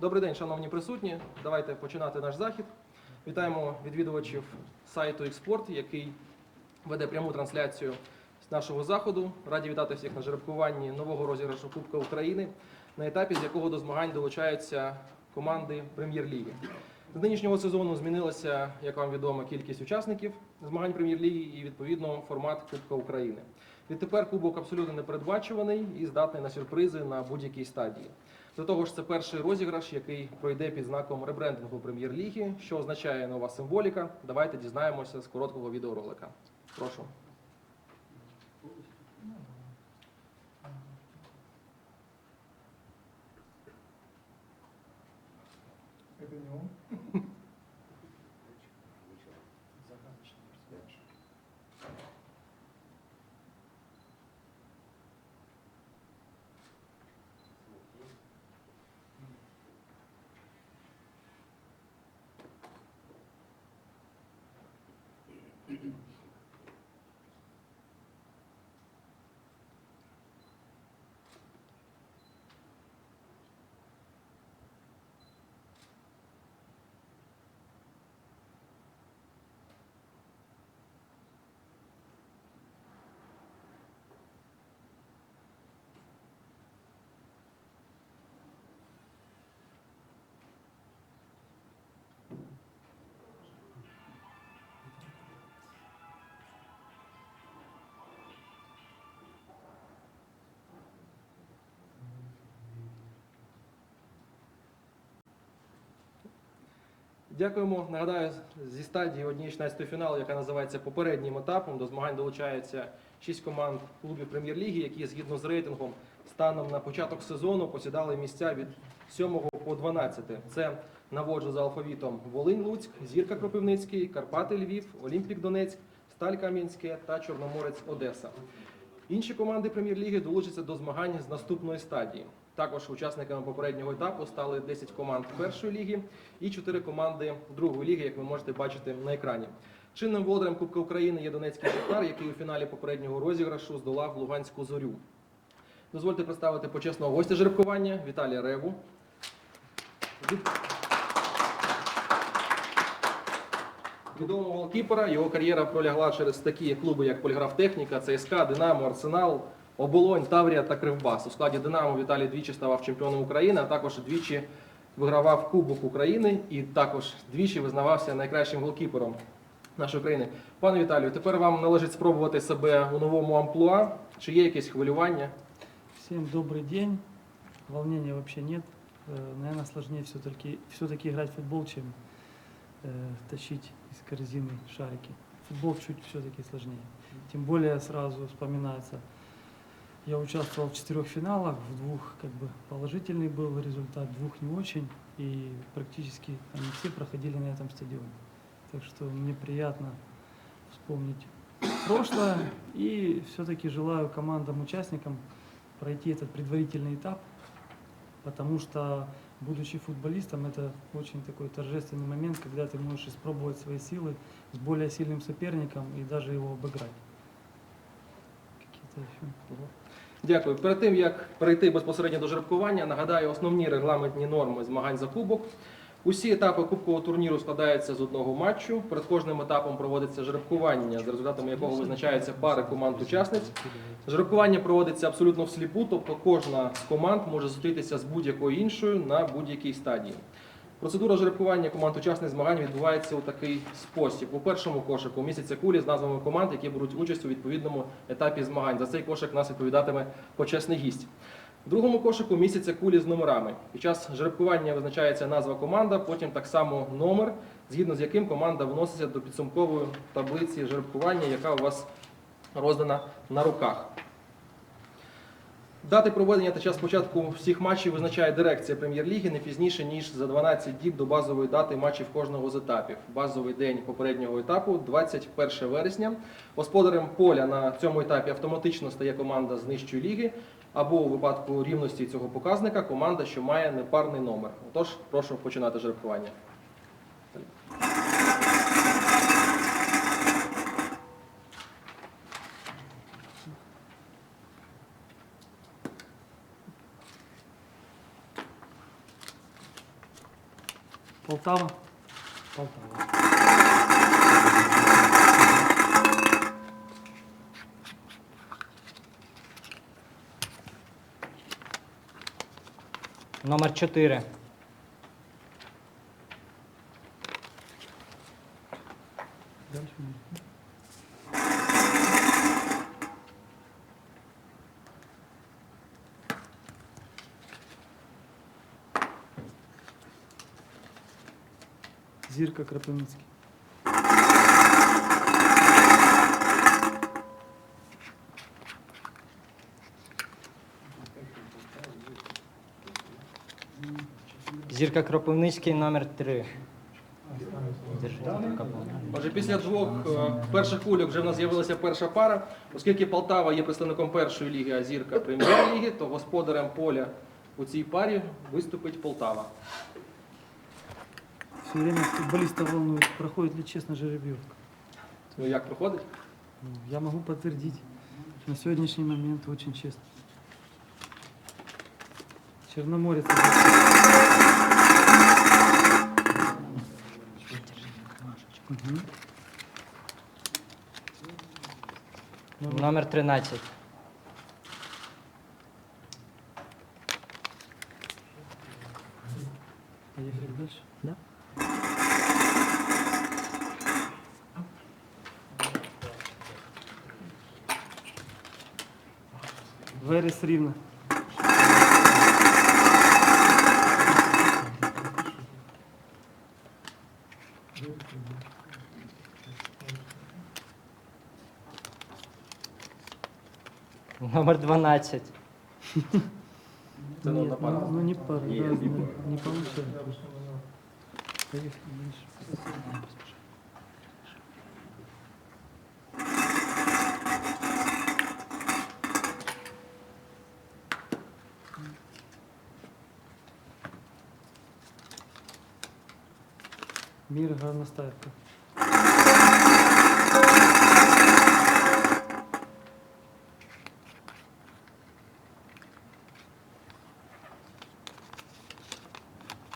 Добрий день, шановні присутні. Давайте починати наш захід. Вітаємо відвідувачів сайту Експорт, який веде пряму трансляцію з нашого заходу. Раді вітати всіх на жеребкуванні нового розіграшу Кубка України, на етапі, з якого до змагань долучаються команди прем'єр-ліги. З нинішнього сезону змінилася, як вам відомо, кількість учасників змагань прем'єр-ліги і відповідно формат Кубка України. Відтепер кубок абсолютно непередбачуваний і здатний на сюрпризи на будь-якій стадії. До того ж, це перший розіграш, який пройде під знаком ребрендингу прем'єр-ліги, що означає нова символіка. Давайте дізнаємося з короткого відеоролика. Прошу. Это не он? Дякуємо. Нагадаю, зі стадії однієї 16 фіналу, яка називається попереднім етапом, до змагань долучаються 6 команд клубів прем'єр-ліги, які згідно з рейтингом станом на початок сезону посідали місця від 7 по 12. Це наводжу за алфавітом Волинь Луцьк, Зірка Кропивницький, Карпати Львів, Олімпік Донецьк, Сталь Кам'янське та Чорноморець Одеса. Інші команди прем'єр-ліги долучаться до змагань з наступної стадії. Також учасниками попереднього етапу стали 10 команд першої ліги і 4 команди другої ліги, як ви можете бачити на екрані. Чинним володарем Кубка України є Донецький Шахтар, який у фіналі попереднього розіграшу здолав Луганську зорю. Дозвольте представити почесного гостя жеребкування Віталія Реву. Відомого голкіпера, його кар'єра пролягла через такі клуби, як Поліграфтехніка, ЦСКА, Динамо, Арсенал, Оболонь, Таврія та Кривбас. У складі Динамо Віталій двічі ставав чемпіоном України, а також двічі вигравав Кубок України і також двічі визнавався найкращим голкіпером нашої країни. Пане Віталію, тепер вам належить спробувати себе у новому амплуа. Чи є якесь хвилювання? Всем добрый день. Волнения вообще нет. Э, Наверное, сложнее все-таки все-таки играть в футбол, чем э, тащить из корзины шарики. Футбол чуть все-таки сложнее. Тем более сразу вспоминается. Я участвовал в четырех финалах, в двух как бы положительный был результат, двух не очень, и практически они все проходили на этом стадионе. Так что мне приятно вспомнить прошлое и все-таки желаю командам, участникам пройти этот предварительный этап, потому что, будучи футболистом, это очень такой торжественный момент, когда ты можешь испробовать свои силы с более сильным соперником и даже его обыграть. Какие-то еще? Дякую. Перед тим як перейти безпосередньо до жеребкування, нагадаю основні регламентні норми змагань за кубок. Усі етапи кубкового турніру складаються з одного матчу. Перед кожним етапом проводиться жеребкування, за результатами якого визначаються пари команд-учасниць. Жеребкування проводиться абсолютно всліпу, тобто кожна з команд може зустрітися з будь-якою іншою на будь-якій стадії. Процедура жеребкування команд учасниць змагань відбувається у такий спосіб. У першому кошику місяця кулі з назвами команд, які беруть участь у відповідному етапі змагань. За цей кошик нас відповідатиме почесний гість. В другому кошику місяця кулі з номерами. Під час жеребкування визначається назва команда, потім так само номер, згідно з яким команда вноситься до підсумкової таблиці жеребкування, яка у вас роздана на руках. Дати проведення та час початку всіх матчів визначає дирекція прем'єр-ліги не пізніше ніж за 12 діб до базової дати матчів кожного з етапів. Базовий день попереднього етапу 21 вересня. Господарем поля на цьому етапі автоматично стає команда з нижчої ліги, або у випадку рівності цього показника команда, що має непарний номер. Отож, прошу починати жеребкування. Полтава. Полтава. Номер 4. Дальше. можно. Зирка Кропивницкий. Зірка Кропивницький, номер 3. Отже, після двох е, перших кульок вже в нас з'явилася перша пара. Оскільки Полтава є представником першої ліги, а зірка прем'єр-ліги, то господарем поля у цій парі виступить Полтава. Все время футболистов волнует, проходит ли честно жеребьевка. Ну як проходить? Ну, Я могу подтвердить, на сегодняшний момент очень честно. Черноморец. Номер Номер 13. Поехали дальше. Да. Верес Рівна. Номер 12. Це Нет, ну, ну не пара, Не, да, не не, не получается. Поехали дальше. Мир горностаевка.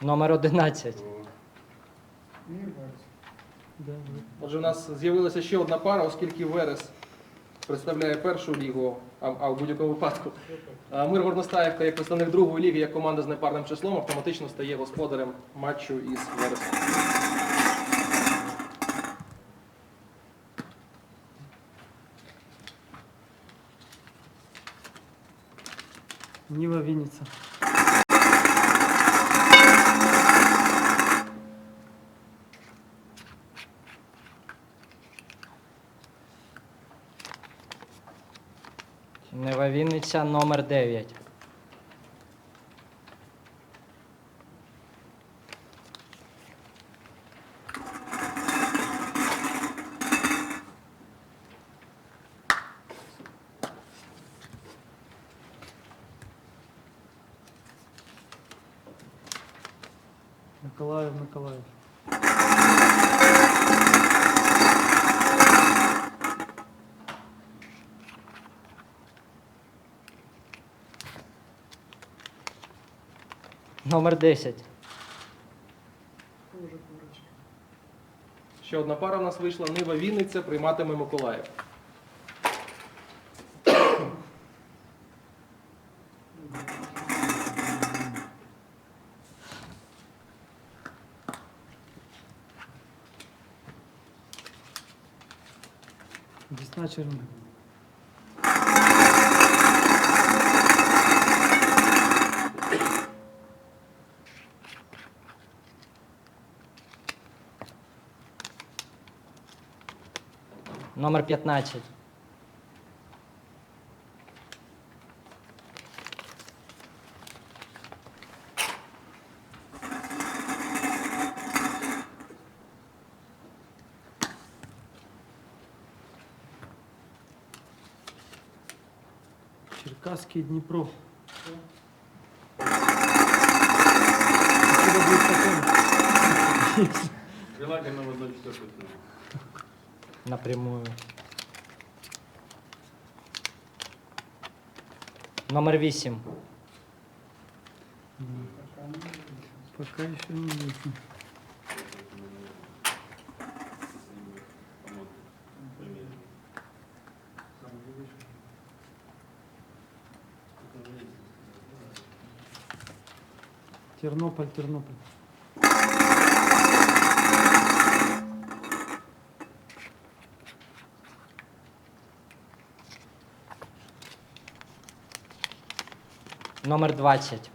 Номер 11. Мир, Варс. Да, вот. Отже, у нас з'явилася ще одна пара, оскільки Верес представляє першу лігу, а, а в будь-якому випадку. а Мир Горностаєвка, як представник другої ліги, як команда з непарним числом, автоматично стає господарем матчу із Вересом. Ніва Винница. Нева Вінниця, номер 9. Номер 10. Ще одна пара у нас вийшла. Нива Вінниця прийматиме Миколаїв. Десна Номер 15. Черкасский Днепро. Прилагаем его 1,4 напрямую. Номер 8. Пока еще не видно. Тернополь, Тернополь. Номер 20.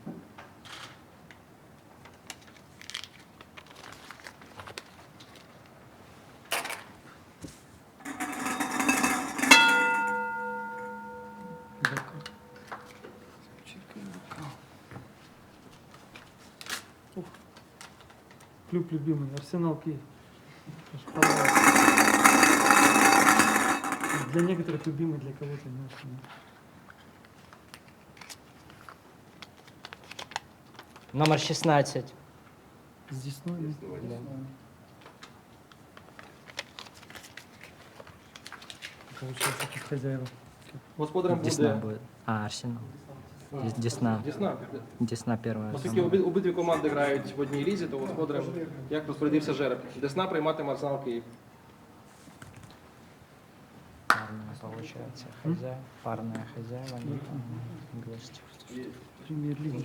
Клюк любимый, Арсенал Киев. Для некоторых любимый, для кого-то не Номер 16. Здесь ну. Получается, тут хозяева. Господарем Десна буде будет. А, Арсенал. Дес- Десна. Десна. Десна первая. Оскільки обі- обидві команди грають в одній лізі, то господарем як розпорядився жереб. Десна прийматиме Арсенал Київ. Парная получается хозяин. Парная хозяева. не Премьер-лига.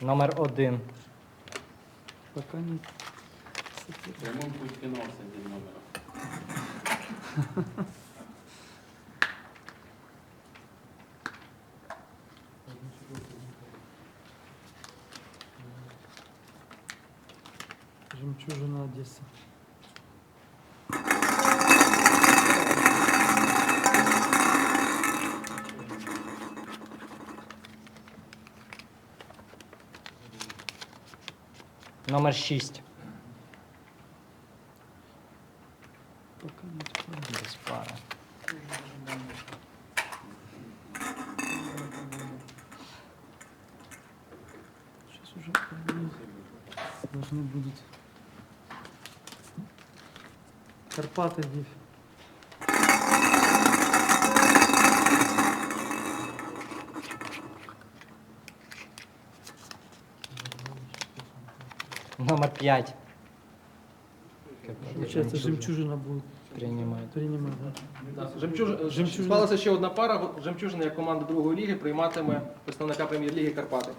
Номер 1. Пока нет. Прямой путь в финал с Жемчужина Одесса. Номер 6. Карпаты здесь. Номер 5. Получается, жемчужина будет Принимает. принимать, да? Жемчуж... Жемчужина. Склалася ще одна пара. Жемчужина, як команда другої ліги, прийматиме представника прем'єр-ліги Карпати.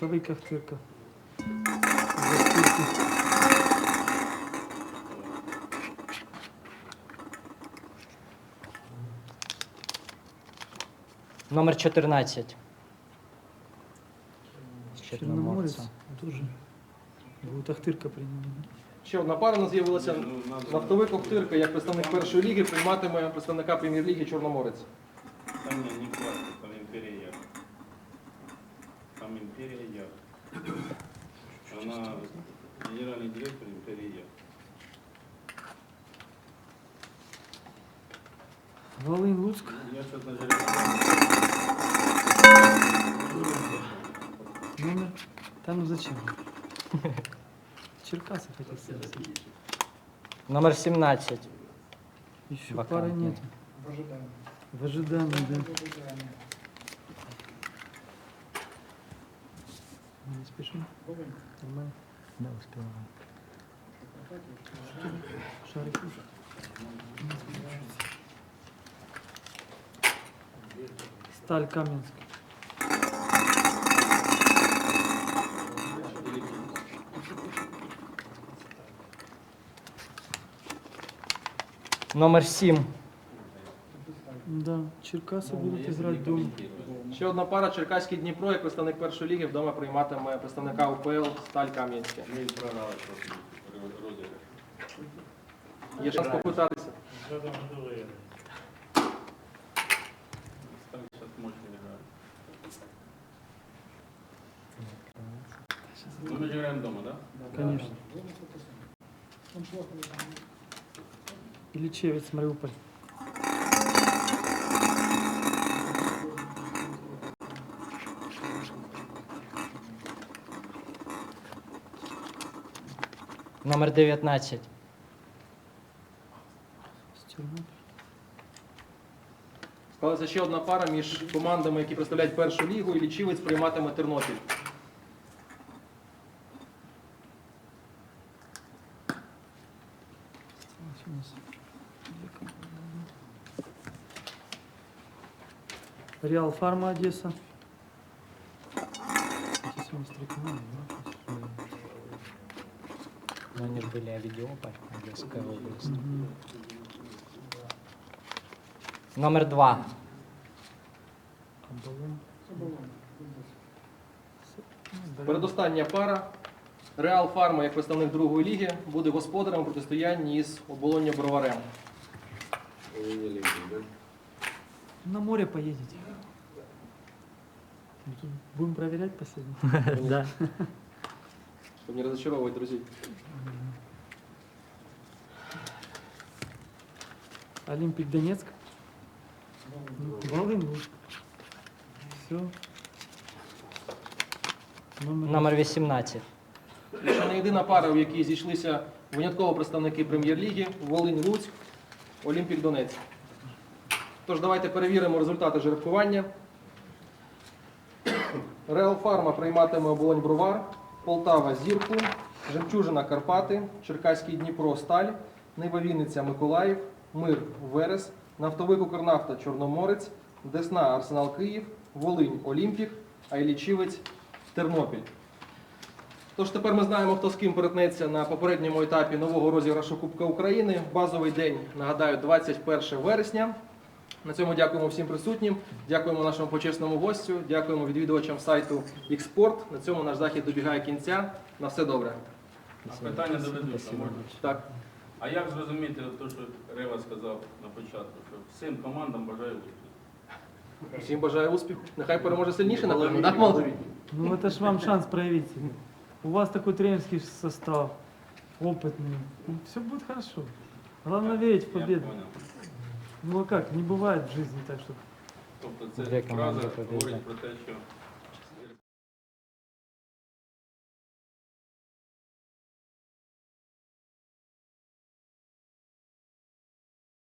Мостовый Кахтырка. Заступник. Номер 14. С Черноморец Черноморца. тоже. Будет Ахтырка принимать. да? Ще одна пара у нас з'явилася. Ну, надо- Нафтовик Охтирка, як представник першої ліги, прийматиме представника прем'єр-ліги Чорноморець. Вона генеральний директор імперія. Волинь Луцьк. Я щось на Номер? Та ну зачем? Черкасы хотят сделать. Номер 17. Еще Пока пары нет. нет. В ожидании. В ожидании, да. Не спешим. Нормально. Да, успеваю. Шарик уже. Сталь Каменск. Номер 7. Да, Черкасы будут играть дома. Ще одна пара Черкаський Дніпро, як представник першої ліги, вдома прийматиме представника УПЛ Сталь Кам'янське. Мы проиграли просто розыгрыш. Є шанс попитатися. Там сейчас мощно играют. Ну, мы же играем дома, да? Конечно. Дома только Номер 19. С Склалася ще одна пара між командами, які представляють першу лігу, і лічівець прийматиме Тернопіль. Реал Фарма Одесса. Ну, они же были Авидиополь, Одесская область. э, мгм. Номер 2. Оболонь. Оболонь. С- ну, Дарья. Передостання пара. Реал Фарма, як представник другої ліги, буде господарем у протистоянні із оболоння Броварем. На море поедете. Мы тут будем проверять последний. Да. Щоб не розчаровувати, друзі. Олимпик Донецк. Волынь. Все. Номер, Номер 18. І ще не єдина пара, в якій зійшлися винятково представники прем'єр-ліги Волинь Луцьк, Олімпік Донецьк. Тож давайте перевіримо результати жеребкування. Реал Фарма прийматиме оболонь Бровар, Полтава Зірку, Жемчужина Карпати, Черкаський Дніпро Сталь, Нива Вінниця Миколаїв, Мир Верес, Нафтовик Укрнафта Чорноморець, Десна Арсенал Київ, Волинь Олімпік, Айлічівець Тернопіль. Тож тепер ми знаємо, хто з ким перетнеться на попередньому етапі нового розіграшу Кубка України. Базовий день, нагадаю, 21 вересня. На цьому дякуємо всім присутнім. Дякуємо нашому почесному гостю, дякуємо відвідувачам сайту Xport. На цьому наш захід добігає кінця. На все добре. А питання до ведучого можна? Так, А як зрозуміти те, що Рева сказав на початку, що всім командам бажаю успіху? всім бажаю успіху. Нехай переможе сильніше, напевно. Так, Молдові? Ну это ж вам шанс проявить себя. У вас такой тренерский состав, опытный. все будет хорошо. Главное верить в Я победу. понял. Ну а как, не бывает в жизни так, что Тобто це Дві команди фраза побіждали. говорить про те, що